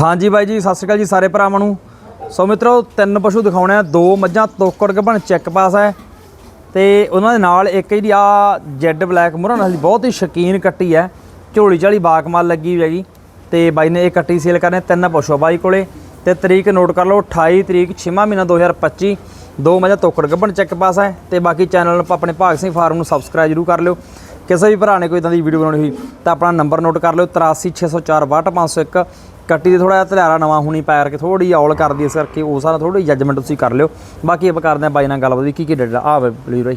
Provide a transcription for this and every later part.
ਹਾਂਜੀ ਬਾਈ ਜੀ, ਸਤਿ ਸ਼੍ਰੀ ਅਕਾਲ ਜੀ ਸਾਰੇ ਭਰਾਵਾਂ ਨੂੰ। ਸੋ ਮਿੱਤਰੋ, ਤਿੰਨ ਪਸ਼ੂ ਦਿਖਾਉਣੇ ਆ, ਦੋ ਮੱਝਾਂ ਤੋਕੜ ਗੱਭਣ ਚੈੱਕ ਪਾਸ ਹੈ। ਤੇ ਉਹਨਾਂ ਦੇ ਨਾਲ ਇੱਕ ਜਿਹੜੀ ਆ ਜੈਡ ਬਲੈਕ ਮੁਰਾਂ ਨਾਲ ਬਹੁਤ ਹੀ ਸ਼ਕੀਨ ਕੱਟੀ ਹੈ। ਝੋਲੀ ਝਾਲੀ ਬਾਕਮਾਲ ਲੱਗੀ ਹੋਈ ਹੈਗੀ। ਤੇ ਬਾਈ ਨੇ ਇਹ ਕੱਟੀ ਸੇਲ ਕਰਨੇ ਤਿੰਨ ਪਸ਼ੂ ਬਾਈ ਕੋਲੇ। ਤੇ ਤਰੀਕ ਨੋਟ ਕਰ ਲਓ 28 ਤਰੀਕ 6ਵਾਂ ਮਹੀਨਾ 2025 ਦੋ ਮੱਝਾਂ ਤੋਕੜ ਗੱਭਣ ਚੈੱਕ ਪਾਸ ਹੈ। ਤੇ ਬਾਕੀ ਚੈਨਲ ਨੂੰ ਆਪਣੇ ਭਾਗ ਸਿੰਘ ਫਾਰਮ ਨੂੰ ਸਬਸਕ੍ਰਾਈਬ ਜਰੂਰ ਕਰ ਲਿਓ। ਕਿਸੇ ਵੀ ਭਰਾ ਨੇ ਕੋਈ ਇਦਾਂ ਦੀ ਵੀਡੀਓ ਬਣਾਉਣੀ ਹੋਈ ਤਾਂ ਆਪਣਾ ਨੰਬਰ ਨੋਟ ਕਰ ਲਿਓ 8360462501 ਕੱਟੀ ਦੇ ਥੋੜਾ ਜਿਹਾ ਧਲਿਆਰਾ ਨਵਾਂ ਹੁਣੀ ਪਾਇਰ ਕੇ ਥੋੜੀ ਔਲ ਕਰਦੀ ਇਸ ਕਰਕੇ ਉਸ ਨਾਲ ਥੋੜੀ ਜੱਜਮੈਂਟ ਤੁਸੀਂ ਕਰ ਲਿਓ। ਬਾਕੀ ਆਪਾਂ ਕਰਦੇ ਹਾਂ ਬਾਈ ਨਾਲ ਗੱਲਬਾਤ ਵੀ ਕੀ ਕੀ ਡੇਟਾ ਆ। ਬਲੀ ਬਾਈ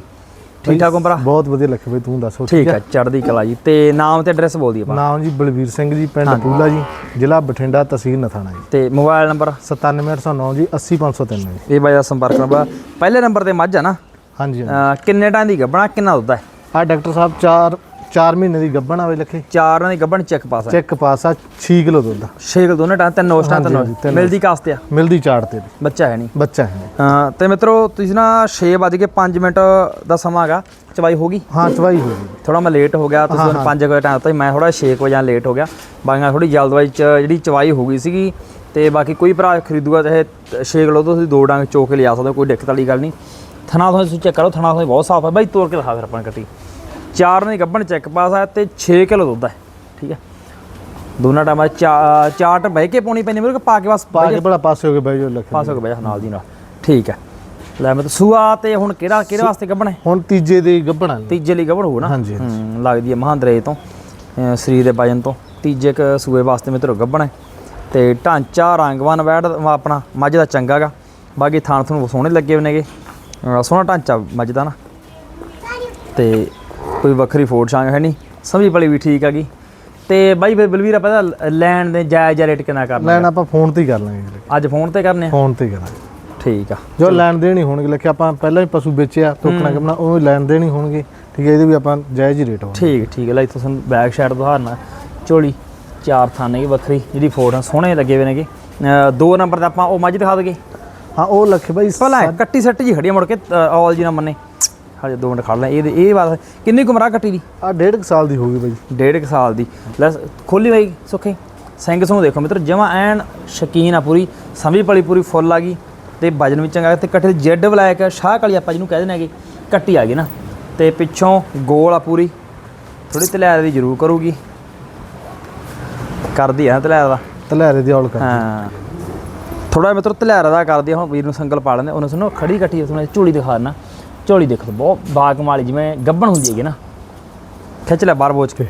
ਠੀਕ ਠਾਕ ਹੋ ਭਰਾ? ਬਹੁਤ ਵਧੀਆ ਲੱਗੇ ਬਈ ਤੂੰ ਦੱਸੋ ਠੀਕ ਹੈ ਚੜ੍ਹਦੀ ਕਲਾ ਜੀ। ਤੇ ਨਾਮ ਤੇ ਐਡਰੈਸ ਬੋਲ ਦਈਏ ਆਪਾਂ। ਨਾਮ ਜੀ ਬਲਵੀਰ ਸਿੰਘ ਜੀ ਪਿੰਡ ਪੂਲਾ ਜੀ ਜ਼ਿਲ੍ਹਾ ਬਠਿੰਡਾ ਤਹਿਸੀਲ ਨਥਾਣਾ ਜੀ। ਤੇ ਮੋਬਾਈਲ ਨੰਬਰ? 97809 ਜੀ 80503 ਜੀ। ਇਹ ਬਾਈ ਦਾ ਸੰਪਰਕ ਨੰਬਰ। ਪਹਿਲੇ ਨੰਬਰ ਤੇ ਮੱਝ ਆ ਨਾ? ਹਾਂਜੀ ਕਿੰਨੇ ਟਾਈਮ ਦੀ ਗੱਬਣਾ ਕਿੰਨਾ ਦੁੱਧ ਹੈ? ਆ ਡਾਕਟਰ ਸਾਹਿਬ 4 4 ਮਹੀਨੇ ਦੀ ਗੱਭਣ ਆਵੇ ਲੱਖੇ? ਚਾਰਾਂ ਦੀ ਗੱਬਣ ਚੈੱਕ ਪਾਸ ਹੈ ਚੈੱਕ ਪਾਸ ਆ 6 ਕਿਲੋ ਦੁੱਧ ਆ। ਕਿਲੋ ਦੋਨੇ ਟਾਈਮ ਤਿੰਨ ਹਾਂਜੀ, ਤਿੰਨ ਹਾਂਜੀ, ਤਿੰਨ ਮਿਲਦੀ ਕਾਸਤੇ ਆ ਮਿਲਦੀ ਚਾੜ ਤੇ ਦੀ। ਬੱਚਾ ਹੈ ਨਹੀਂ। ਬੱਚਾ ਹੈ ਅਹ ਤੇ ਮਿੱਤਰੋ ਤੁਸੀਂ ਨਾ 6 ਵਜੇ ਕੇ 5 ਮਿੰਟ ਦਾ ਸਮਾਂ ਹੈਗਾ। ਚਵਾਈ ਹੋ ਗਈ? ਹਾਂ ਚਵਾਈ ਹੋ ਗਈ। ਥੋੜਾ ਮੈਂ ਲੇਟ ਹੋ ਗਿਆ ਤੁਸੀਂ 5 ਵਜੇ ਟਾਈਮ ਤਾਂ ਮੈਂ ਥੋੜਾ 6 ਵਜੇ ਲੇਟ ਹੋ ਗਿਆ। ਬਾਈਆਂ ਥੋੜੀ ਜਲਦਬਾਜ਼ੀ ਚ ਜਿਹੜੀ ਚਵਾਈ ਹੋ ਗਈ ਸੀਗੀ ਤੇ ਬਾਕੀ ਕੋਈ ਭਰਾ ਖਰੀਦੂਗਾ ਚਾਹੇ 6 ਕਿਲੋ ਤੁਸੀਂ ਦੋ ਡੰਗ ਚੋ ਕੇ ਲਿਆ ਸਕਦੇ ਹੋ ਕੋਈ ਦਿੱਕਤ ਵਾਲੀ ਗੱਲ ਨਹੀਂ। ਥਣਾ ਤੋਂ ਤੁਸੀਂ ਚੈੱਕ ਕਰੋ ਥਣਾ ਤੋਂ ਬਹੁਤ ਸਾਫ਼ ਹੈ। ਬਾਈ ਤੋੜ ਕੇ ਦਿਖਾ ਫਿਰ ਆਪਾਂ ਨੂੰ ਕੱਟੀ ਚਾਰ ਨੇ ਗੱਭਣ ਚੈੱਕ ਪਾਸ ਆ ਤੇ 6 ਕਿਲੋ ਦੁੱਧ ਹੈ ਠੀਕ ਹੈ। ਦੋਨਾਂ ਟਾਈਮਾਂ ਚਾ- ਚਾਟ ਬਹਿ ਕੇ ਪਾਉਣੀ ਪੈਂਦੀ ਮੇਰੇ ਕੋ ਪਾ ਕੇ ਬਸ ਪਾ ਕੇ ਬੜਾ ਪਾਸੇ ਹੋ ਗਏ ਬਾਈ ਜੋ ਲੱਖੇ ਪਾਸ ਹੋ ਗਿਆ ਨਾਲ ਦੀ ਨਾਲ। ਠੀਕ ਹੈ। ਲੈ ਮੈਂ ਤਾਂ ਸੂਆ ਤੇ ਹੁਣ ਕਿਹੜਾ ਕਿਹੜੇ ਵਾਸਤੇ ਗੱਭਣਾ ਹੈ? ਹੁਣ ਤੀਜੇ ਦੀ ਗੱਭਣਾ ਨੇ ਤੀਜੇ ਲਈ ਗੱਭਣ ਹੋਊ ਨਾ? ਹਾਂਜੀ ਹੂੰ ਲੱਗਦੀ ਹੈ ਮਹਾਂਦਰੇ ਤੋਂ ਸਰੀਰ ਦੇ ਵਜਨ ਤੋਂ। ਤੀਜੇ ਕ ਸੂਏ ਵਾਸਤੇ ਮਿੱਤਰੋ ਗੱਭਣ ਹੈ। ਤੇ ਢਾਂਚਾ ਰੰਗਵਾਨ ਵੈੜ ਆਪਣਾ ਮੱਝ ਦਾ ਚੰਗਾਗਾ ਬਾਕੀ ਥਾਣ ਤੁਹਾਨੂੰ ਸੋਹਣੇ ਲੱਗੇ ਨੇਗੇ। ਸੋਹਣਾ ਢਾਂਚਾ ਮੱਝ ਦਾ ਨਾ। ਤੇ ਕੋਈ ਵੱਖਰੀ ਫੋੜ ਛਾਂਗ ਹੈ ਨਹੀਂ ਸਮਝੀ ਭਲੀ ਵੀ ਠੀਕ ਹੈਗੀ ਤੇ ਬਾਈ ਫਿਰ ਬਲਵੀਰ ਆਪਾਂ ਇਹਦਾ ਲੈਣ ਦੇ ਜਾਇਜ਼ ਰੇਟ ਕਿੰਨਾ ਕਰਨਾ ਲੈਣ ਆਪਾਂ ਫੋਨ ਤੇ ਹੀ ਕਰ ਲਾਂਗੇ। ਅੱਜ ਫੋਨ ਤੇ ਕਰਨੇ ਆ? ਫੋਨ ਤੇ ਹੀ ਕਰਾਂਗੇ। ਠੀਕ ਆ। ਜੋ ਲੈਣ ਦੇਣ ਹੀ ਹੋਣਗੇ ਲੱਖੇ ਆਪਾਂ ਪਹਿਲਾਂ ਹੀ ਪਸ਼ੂ ਵੇਚਿਆ ਟੋਕਣਾ ਗੱਭਣਾ ਉਹ ਲੈਣ ਦੇਣ ਹੀ ਹੋਣਗੇ। ਠੀਕ ਹੈ ਇਹਦੇ ਵੀ ਆਪਾਂ ਜਾਇਜ਼ ਹੀ ਰੇਟ ਹੋਣਗੇ। ਠੀਕ ਠੀਕ ਲੈ ਇੱਥੋਂ ਤੁਹਾਨੂੰ ਬੈਕ ਸਾਈਡ ਦਿਖਾਣਾ ਝੋਲੀ ਚਾਰ ਥਾਨੇ ਦੀ ਵੱਖਰੀ ਜਿਹੜੀ ਫੋਟੋ ਸੋਹਣੇ ਲੱਗੇ ਹੋਏ ਨੇਗੇ। ਦੋ ਨੰਬਰ ਤੇ ਆਪਾਂ ਉਹ ਮੱਝ ਦਿਖਾ ਦਈਏ। ਹਾਂ ਉਹ ਲੱਖੇ ਬਾਈ ਭਲਾ ਕੱਟੀ ਸੱਟ ਜੀ ਖੜੀ ਆ ਮੁੜ ਕੇ ਆਲ ਜੀ ਨਾ ਮੰਨੇ। ਹਜੇ ਦੋ ਮਿੰਟ ਖੜ ਲੈ। ਇਹ ਇਹ ਬਾਤ ਕਿੰਨੀ ਕੁ ਕੱਟੀ ਦੀ? ਆ ਡੇਢ ਕੁ ਸਾਲ ਦੀ ਹੋ ਗਈ ਬਾਈ। ਡੇਢ ਕੁ ਸਾਲ ਦੀ। ਲੈ ਖੋਲੀ ਬਾਈ ਸੁੱਖੇ। ਸਿੰਘ ਸੋਹ ਦੇਖੋ ਮਿੱਤਰ ਜਮਾ ਐਨ ਸ਼ਕੀਨ ਆ ਪੂਰੀ ਸਮੀ ਪਲੀ ਪੂਰੀ ਫੁੱਲ ਆ ਗਈ ਤੇ ਵਜਨ ਵੀ ਚੰਗਾ। ਤੇ ਕੱਟੇ ਜੈਡ ਬਲੈਕ ਸ਼ਾਹ ਕਾਲੀ ਆਪਾਂ ਜਿਹਨੂੰ ਕਹਿ ਦਿੰਦੇ ਹੈਗੇ ਕੱਟੀ ਆ ਗਈ ਨਾ। ਤੇ ਪਿੱਛੋਂ ਗੋਲ ਆ ਪੂਰੀ। ਥੋੜੀ ਤਲਿਆਰ ਦੀ ਜ਼ਰੂਰ ਕਰੂਗੀ। ਕਰਦੀ ਆ ਤਲਿਆਰ ਦਾ। ਤਲੇਰੇ ਦੀ ਔਲ ਕਰ ਹਾਂ। ਥੋੜਾ ਮਿੱਤਰ ਤਲਿਆਰ ਦਾ ਕਰਦੀ ਆ। ਹੁਣ ਵੀਰ ਨੂੰ ਸੰਗਲ ਪਾ ਲੈਂਦੇ ਉਹਨੂੰ ਸੁਣੋ ਖੜੀ ਕੱਟੀ ਤੁਹਾਨੂੰ ਝੋਲੀ ਦਿਖਾ ਨਾ ਝੋਲੀ ਦੇਖੋ ਬਹੁਤ ਬਾਗਮਾਲੀ ਜਿਵੇਂ ਗੱਬਣ ਹੁੰਦੀ ਹੈਗੀ ਨਾ। ਖਿੱਚ ਲੈ ਬਾਹਰ ਬੋਚ ਕੇ।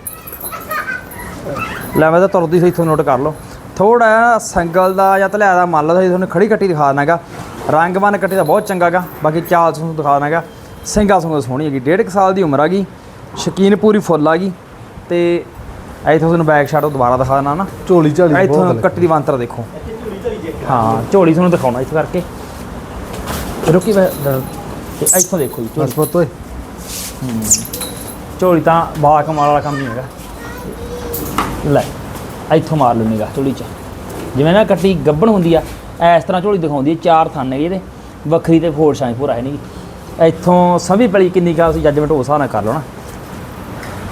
ਲੈ ਮੈਂ ਤਾਂ ਤੁਰਦੀ ਸੀ ਇੱਥੋਂ ਨੋਟ ਕਰ ਲਓ। ਥੋੜਾ ਸੰਗਲ ਦਾ ਜਾਂ ਤਲਿਆਰ ਦਾ ਮੰਨ ਲਓ ਤੁਸੀਂ ਤੁਹਾਨੂੰ ਖੜੀ ਕੱਟੀ ਦਿਖਾ ਦੇਣਾਗਾ ਰੰਗਮਨ ਕੱਟੀ ਦਾ ਬਹੁਤ ਚੰਗਾਗਾ ਬਾਕੀ ਚਾਲ ਤੁਹਾਨੂੰ ਦਿਖਾ ਦੇਣਾਗਾ ਸਿੰਘਾ ਸੰਗ ਸੋਹਣੀ ਹੈਗੀ ਡੇਢ ਕੁ ਸਾਲ ਦੀ ਉਮਰ ਹੈਗੀ ਸ਼ਕੀਨ ਪੂਰੀ ਫੁੱਲ ਹੈਗੀ। ਤੇ ਇੱਥੋਂ ਤੁਹਾਨੂੰ ਬੈਕ ਸ਼ਾਟ ਦੁਬਾਰਾ ਦਿਖਾ ਦੇਣਾ ਨਾ। ਝੋਲੀ ਝਾਲੀ ਇੱਥੋਂ ਕੱਟੀ ਦੀ ਵਾਂਤਰ ਦੇਖੋ। ਹਾਂ ਝੋਲੀ ਤੁਹਾਨੂੰ ਦਿਖਾਉਣਾ ਇਸ ਕਰਕੇ। ਰੁਕੀ ਵੇ ਤੇ ਇੱਥੋਂ ਦੇਖੋ ਜੀ ਝੋਲੀ। ਬਸ ਪੁੱਤ ਓਏ। ਝੋਲੀ ਤਾਂ ਬਾ ਕਮਾਲ ਵਾਲਾ ਕੰਮ ਨਹੀਂ ਹੈਗਾ। ਲੈ ਇੱਥੋਂ ਮਾਰ ਲੈਣੇਗਾ ਝੋਲੀ ਚ। ਜਿਵੇਂ ਨਾ ਕੱਟੀ ਗੱਬਣ ਹੁੰਦੀ ਆ ਇਸ ਤਰ੍ਹਾਂ ਝੋਲੀ ਦਿਖਾਉਂਦੀ ਹੈ ਚਾਰ ਥਾਨੇ ਇਹਦੇ। ਵੱਖਰੀ ਤੇ ਫੋੜ ਛਾਂ ਪੂਰਾ ਹੈ ਨਹੀਂ ਇੱਥੋਂ ਸਭੀ ਪਲੀ ਕਿੰਨੀ ਕਾ ਤੁਸੀਂ ਜੱਜਮੈਂਟ ਉਸ ਹਿਸਾਬ ਨਾਲ ਕਰ ਲਓ ਨਾ।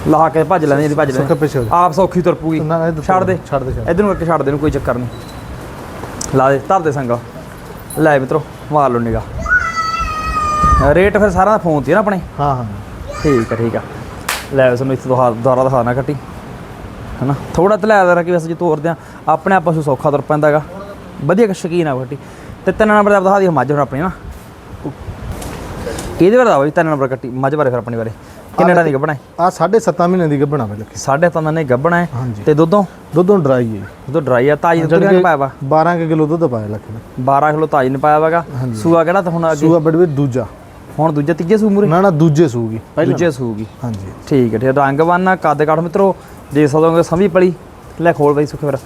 ਲਾ ਕੇ ਭੱਜ ਲੈਂਦੇ ਇਹਦੀ ਭੱਜ ਲੈਂਦੇ। ਆਪ ਸੌਖੀ ਤੁਰ ਪੂਗੀ ਨਾ, ਛੱਡ ਦੇ। ਛੱਡ ਦੇ। ਇਧਰ ਨੂੰ ਕਰਕੇ ਛੱਡ ਦੇ ਨੂੰ ਕੋਈ ਚੱਕਰ ਨਹੀਂ ਲਾ ਦੇ ਧਰ ਦੇ ਸੰਗਾ। ਲੈ ਮਿੱਤਰੋ ਮਾਰ ਲਓ ਨਿਗਾ ਰੇਟ ਫਿਰ ਸਾਰਾ ਫੋਨ ਤੇ ਹੀ ਆ ਨਾ ਆਪਣੇ? ਹਾਂ ਹਾਂ। ਠੀਕ ਹੈ ਠੀਕ ਹੈ ਲੈ ਤੁਹਾਨੂੰ ਇੱਥੇ ਦੁਹਾ ਦੁਆਰਾ ਦਿਖਾਣਾ ਕੱਟੀ ਹਨਾ? ਥੋੜਾ ਤਲਾ ਦਾ ਰੱਖੀ ਵੈਸੇ ਜੇ ਤੋਰਦੇ ਆ। ਆਪਣੇ ਆਪ ਪਸ਼ੂ ਸੌਖਾ ਤੁਰ ਪੈਂਦਾ ਹੈਗਾ। ਵਧੀਆ ਕਿ ਸ਼ਕੀਨ ਆ ਕੱਟੀ ਤੇ ਤਿੰਨ ਨੰਬਰ ਦਾ ਦਿਖਾ ਦੀ ਮੱਝ ਹੁਣ ਆਪਣੀ ਨਾ ਕਿਹਦੇ ਬਾਰੇ ਦਾ ਤਿੰਨ ਨੰਬਰ ਕੱਟੀ ਮੱਝ ਬਾਰੇ ਫਿਰ ਆਪਣੀ ਬਾਰੇ। ਕਿੰਨੇ ਟਾਂ ਦੀ ਗੱਬਣਾ ਹੈ? ਆ 7.5 ਮਹੀਨੇ ਦੀ ਗੱਭਣਾ ਵੇ ਲੱਖੇ ਸਾਢੇ ਤਿੰਨ ਨੇ ਗੱਬਣਾ ਹੈ। ਹਾਂਜੀ। ਤੇ ਦੁੱਧੋਂ? ਦੁੱਧੋਂ ਡਰਾਈ ਹੈ। ਦੁੱਧ ਡਰਾਈ ਆ। ਤਾਜੀ ਦੁੱਧ ਕਿੰਨਾ ਕਿ ਪਾਇਆ ਵਾ? 12 ਕੁ ਕਿਲੋ ਦੁੱਧ ਪਾਇਆ ਲੱਖੇ ਨੇ। 12 ਕਿਲੋ ਤਾਜੀ ਨੇ ਪਾਇਆ ਵਾਗਾ ਸੂਆ ਕਿਹੜਾ ਤਾਂ ਹੁਣ ਅੱਗੇ? ਸੂਆ ਬੜਵੇ ਦੂਜਾ। ਹੁਣ ਦੂਜਾ ਤੀਜੇ ਸੂ ਮੂਰੇ? ਨਾ ਨਾ ਦੂਜੇ ਸੂਗੀ। ਦੂਜੇ ਸੂਗੀ। ਹਾਂਜੀ। ਠੀਕ ਹੈ ਠੀਕ। ਰੰਗ ਬੰਨਾ ਕੱਦ ਕਾਠ ਮਿੱਤਰੋ। ਦੇ ਸਕਦੋਗੇ ਸਮਝੀ ਪਲੀ। ਲੈ ਖੋਲ ਬਈ ਸੁੱਖ ਫਿਰ।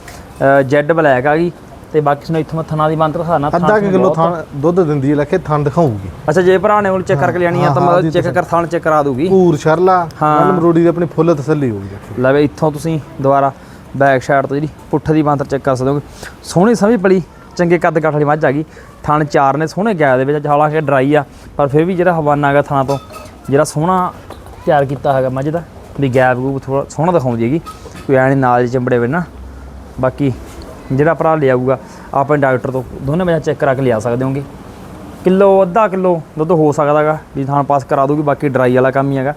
ਜੈਡ ਬਲੈਕ ਆ ਗਈ। ਤੇ ਬਾਕੀ ਸੁਣੋ ਇੱਥੋਂ ਥਣਾ ਦੀ ਬੰਤ ਦਿਖਾਣਾ ਅੱਧਾ ਕਿਲੋ ਥਾਂ ਦੁੱਧ ਦਿੰਦੀ ਹੈ ਲੱਖੇ ਥਣ ਦਿਖਾਊਗੀ। ਅੱਛਾ ਜੇ ਭਰਾ ਨੇ ਉਹ ਚੈੱਕ ਕਰਕੇ ਲੈਣੀ ਆ ਤਾਂ ਮਤਲਬ ਚੈੱਕ ਕਰ ਥਣ ਚੈੱਕ ਕਰਾ ਦੂਗੀ ਪੂਰ ਸ਼ਰਲਾ ਹਾਂ। ਮਲ ਮਰੋੜੀ ਦੀ ਆਪਣੀ ਫੁੱਲ ਤਸੱਲੀ ਹੋਊਗੀ ਲੈ ਬਈ ਇੱਥੋਂ ਤੁਸੀਂ ਦੁਬਾਰਾ ਬੈਕ ਸਾਈਡ ਤੋਂ ਜਿਹੜੀ ਪੁੱਠ ਦੀ ਬੰਤਰ ਚੈੱਕ ਕਰ ਸਕਦੇ ਹੋ ਸੋਹਣੀ ਸਮਝੀ ਪਲੀ। ਚੰਗੇ ਕੱਦ ਕਾਠ ਵਾਲੀ ਮੱਝ ਆ ਗਈ। ਥਣ ਚਾਰ ਨੇ ਸੋਹਣੇ ਗਾਇ ਦੇ ਵਿੱਚ ਹਾਲਾਂਕਿ ਡਰਾਈ ਆ ਪਰ ਫਿਰ ਵੀ ਜਿਹੜਾ ਹਵਾਨਾ ਹੈਗਾ ਥਾਂ ਤੋਂ ਜਿਹੜਾ ਸੋਹਣਾ ਤਿਆਰ ਕੀਤਾ ਹੈਗਾ ਮੱਝ ਦਾ ਵੀ ਗੈਪ ਗੂਪ ਥੋੜਾ ਸੋਹਣਾ ਦਿਖਾਉਂਦੀ ਹੈਗੀ ਕੋਈ ਐ ਨਹੀਂ ਨਾਲ ਚੰਬੜੇ ਵੇ ਨਾ। ਬਾਕੀ ਜਿਹੜਾ ਭਰਾ ਲਿਆਊਗਾ ਆਪਣੇ ਡਾਕਟਰ ਤੋਂ ਦੋਨੇ ਮੱਝਾਂ ਚੈੱਕ ਕਰਾ ਕੇ ਲਿਆ ਸਕਦੇ ਹੋਗੇ। ਕਿਲੋ ਅੱਧਾ ਕਿਲੋ ਦੁੱਧ ਹੋ ਸਕਦਾਗਾ ਵੀ ਥਾਂ ਪਾਸ ਕਰਾ ਦੂਗੀ ਬਾਕੀ ਡਰਾਈ ਵਾਲਾ ਕੰਮ ਹੀ ਹੈਗਾ।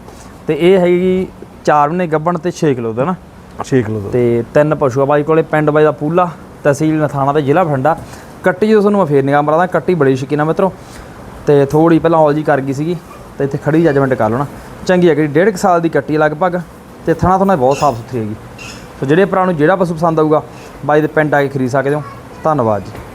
ਤੇ ਇਹ ਹੈਗੀ 4 ਮਹੀਨੇ ਗੱਭਣ ਤੇ 6 ਕਿਲੋ ਦਾ ਨਾ। 6 ਕਿਲੋ ਦਾ ਤੇ ਤਿੰਨ ਪਸ਼ੂ ਆ ਬਾਈ ਕੋਲੇ ਪਿੰਡ ਬਾਈ ਦਾ ਪੂਲਾ ਤਹਿਸੀਲ ਨਥਾਣਾ ਤੇ ਜ਼ਿਲ੍ਹਾ ਬਠਿੰਡਾ। ਕੱਟੀ ਜਦੋਂ ਤੁਹਾਨੂੰ ਮੈਂ ਫੇਰ ਨਿਗਾਹ ਮਰਾਦਾ, ਕੱਟੀ ਬੜੀ ਸ਼ਕੀਨਾ ਮਿੱਤਰੋ। ਤੇ ਥੋੜੀ ਪਹਿਲਾਂ ਹੌਲ ਜੀ ਕਰ ਗਈ ਸੀਗੀ, ਤੇ ਇੱਥੇ ਖੜੀ ਜੱਜਮੈਂਟ ਕਰ ਲੈਣਾ ਚੰਗੀ ਹੈ ਕਿ ਡੇਢ ਕੁ ਸਾਲ ਦੀ ਕੱਟੀ ਹੈ ਲਗਭਗ, ਤੇ ਥਣਾ ਥਣਾ ਬਹੁਤ ਸਾਫ਼ ਸੁਥਰੀ ਹੈਗੀ। ਸੋ ਜਿਹੜੇ ਭਰਾ ਨੂੰ ਜਿਹੜਾ ਪਸ਼ੂ ਪਸੰਦ ਆਊਗਾ, ਬਾਈ ਦੇ ਪਿੰਡ ਆ ਕੇ ਖਰੀਦ ਸਕਦੇ ਹੋ। ਧੰਨਵਾਦ ਜੀ।